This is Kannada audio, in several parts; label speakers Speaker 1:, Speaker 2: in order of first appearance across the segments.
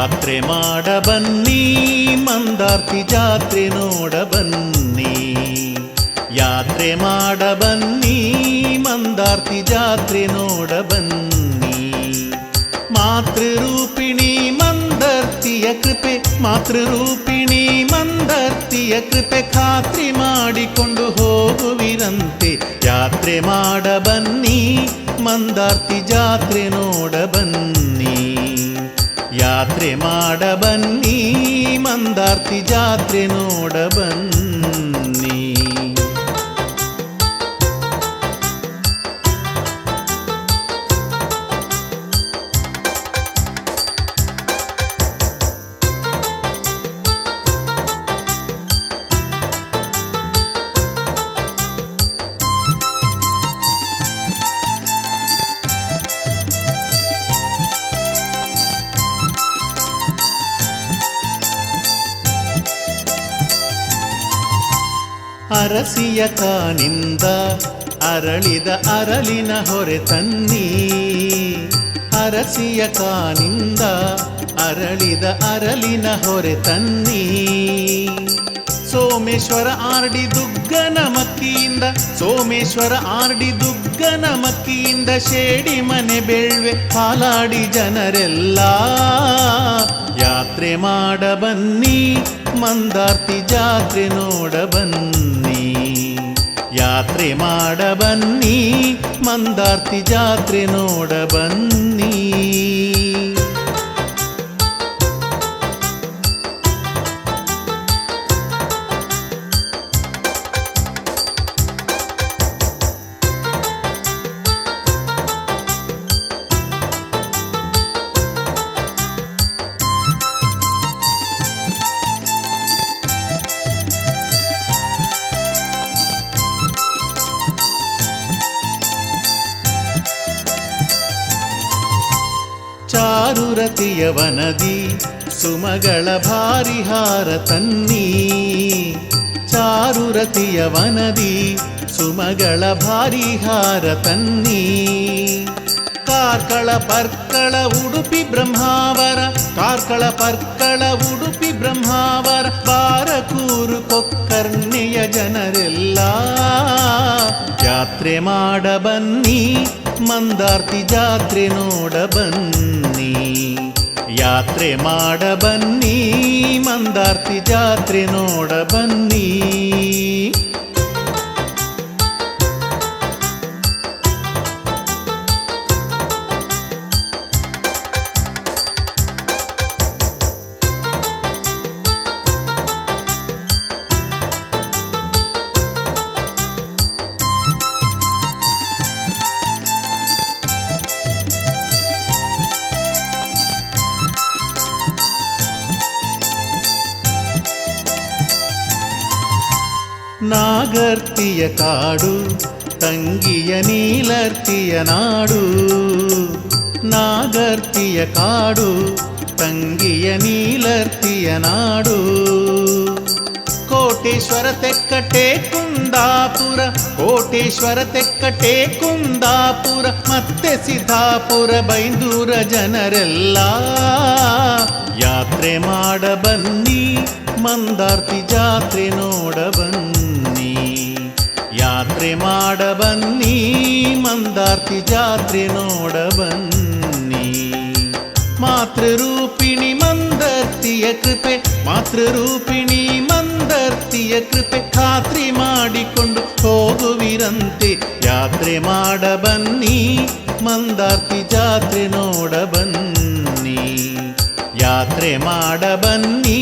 Speaker 1: ಯಾತ್ರೆ ಮಾಡ ಬನ್ನಿ, ಮಂದಾರ್ತಿ ಜಾತ್ರೆ ನೋಡ ಬನ್ನಿ. ಯಾತ್ರೆ ಮಾಡ ಬನ್ನಿ, ಮಂದಾರ್ತಿ ಜಾತ್ರೆ ನೋಡ ಬನ್ನಿ. ಮಾತೃರೂಪಿಣಿ ಮಂದರ್ತಿಯ ಕೃಪೆ, ಮಾತೃರೂಪಿಣಿ ಮಂದರ್ತಿಯ ಕೃಪೆ ಖಾತ್ರಿ ಮಾಡಿಕೊಂಡು ಹೋಗುವಿರಂತೆ. ಯಾತ್ರೆ ಮಾಡ ಬನ್ನಿ, ಮಂದಾರ್ತಿ ಜಾತ್ರೆ ನೋಡ ಬನ್ನಿ. ಯಾತ್ರೆ ಮಾಡ ಬನ್ನಿ ಮಂದಾರ್ತಿ ಜಾತ್ರೆ ನೋಡ ಅರಸಿಯ ಕಾನಿಂದ ಅರಳಿದ ಅರಳಿನ ಹೊರೆ ತನ್ನಿ. ಅರಸಿಯ ಕಾನಿಂದ ಅರಳಿದ ಅರಳಿನ ಹೊರೆ ತನ್ನಿ. ಸೋಮೇಶ್ವರ ಆರ್ಡಿ ದುಗ್ಗನ ಮಕ್ಕಿಯಿಂದ, ಸೋಮೇಶ್ವರ ಆರ್ಡಿ ದುಗ್ಗನ ಮಕ್ಕಿಯಿಂದ ಶೇಡಿ ಮನೆ ಬೆಳ್ವೆ ಹಾಲಾಡಿ ಜನರೆಲ್ಲ. ಯಾತ್ರೆ ಮಾಡ ಬನ್ನಿ, ಮಂದಾರ್ತಿ ಜಾತ್ರೆ ನೋಡ ಬನ್ನಿ. ಯಾತ್ರೆ ಮಾಡ ಬನ್ನಿ ಮಂದಾರ್ತಿ ಜಾತ್ರೆ ನೋಡ ಬನ್ನಿ ಚಾರುರತಿಯ ವನದಿ, ಸುಮಗಳ ಭಾರಿಹಾರ ತನ್ನಿ. ಚಾರುರತಿಯ ವನದಿ, ಸುಮಗಳ ಭಾರಿಹಾರ ತನ್ನಿ. ಕಾರ್ಕಳ ಪರ್ಕಳ ಉಡುಪಿ ಬ್ರಹ್ಮಾವರ, ಕಾರ್ಕಳ ಪರ್ಕಳ ಉಡುಪಿ ಬ್ರಹ್ಮಾವರ, ಬಾರಕೂರು ಕೊಕ್ಕರ್ಣಿಯ ಜನರೆಲ್ಲ. ಯಾತ್ರೆ ಮಾಡ ಬನ್ನಿ ಮಂದಾರ್ತಿ ಜಾತ್ರೆ ನೋಡ ಬನ್ನಿ ಯಾತ್ರೆ ಮಾಡ ಬನ್ನಿ ಮಂದಾರ್ತಿ ಜಾತ್ರೆ ನೋಡ ಬನ್ನಿ. ನಾಗರ್ತಿಯ ಕಾಡು ತಂಗಿಯ ನೀಲರ್ತಿಯ ನಾಡು ನಾಗರ್ತಿಯ ಕಾಡು ತಂಗಿಯ ನೀಲರ್ತಿಯ ನಾಡು ಕೋಟೇಶ್ವರ ತೆಕ್ಕಟೆ ಕುಂದಾಪುರ ಕೋಟೇಶ್ವರ ತೆಕ್ಕಟೆ ಕುಂದಾಪುರ ಮತ್ತೆ ಸಿದ್ದಾಪುರ ಬೈಂದೂರ ಜನರೆಲ್ಲ ಯಾತ್ರೆ ಮಾಡ ಬನ್ನಿ ಮಂದಾರ್ತಿ ಜಾತ್ರೆ ನೋಡ ಬನ್ನಿ ಯಾತ್ರೆ ಮಾಡ ಬನ್ನಿ ಮಂದಾರ್ತಿ ಜಾತ್ರೆ ನೋಡ ಬನ್ನಿ ಮಾತೃರೂಪಿಣಿ ಮಂದರ್ತಿಯ ಕೃಪೆ ಮಾತೃರೂಪಿಣಿ ಮಂದರ್ತಿಯ ಕೃಪೆ ಖಾತ್ರಿ ಮಾಡಿಕೊಂಡು ಹೋಗುವಿರಂತೆ ಯಾತ್ರೆ ಮಾಡ ಬನ್ನಿ ಮಂದಾರ್ತಿ ಜಾತ್ರೆ ನೋಡ ಬನ್ನಿ ಯಾತ್ರೆ ಮಾಡ ಬನ್ನಿ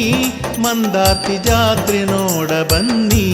Speaker 1: ಮಂದಾರ್ತಿ ಜಾತ್ರೆ ನೋಡ ಬನ್ನಿ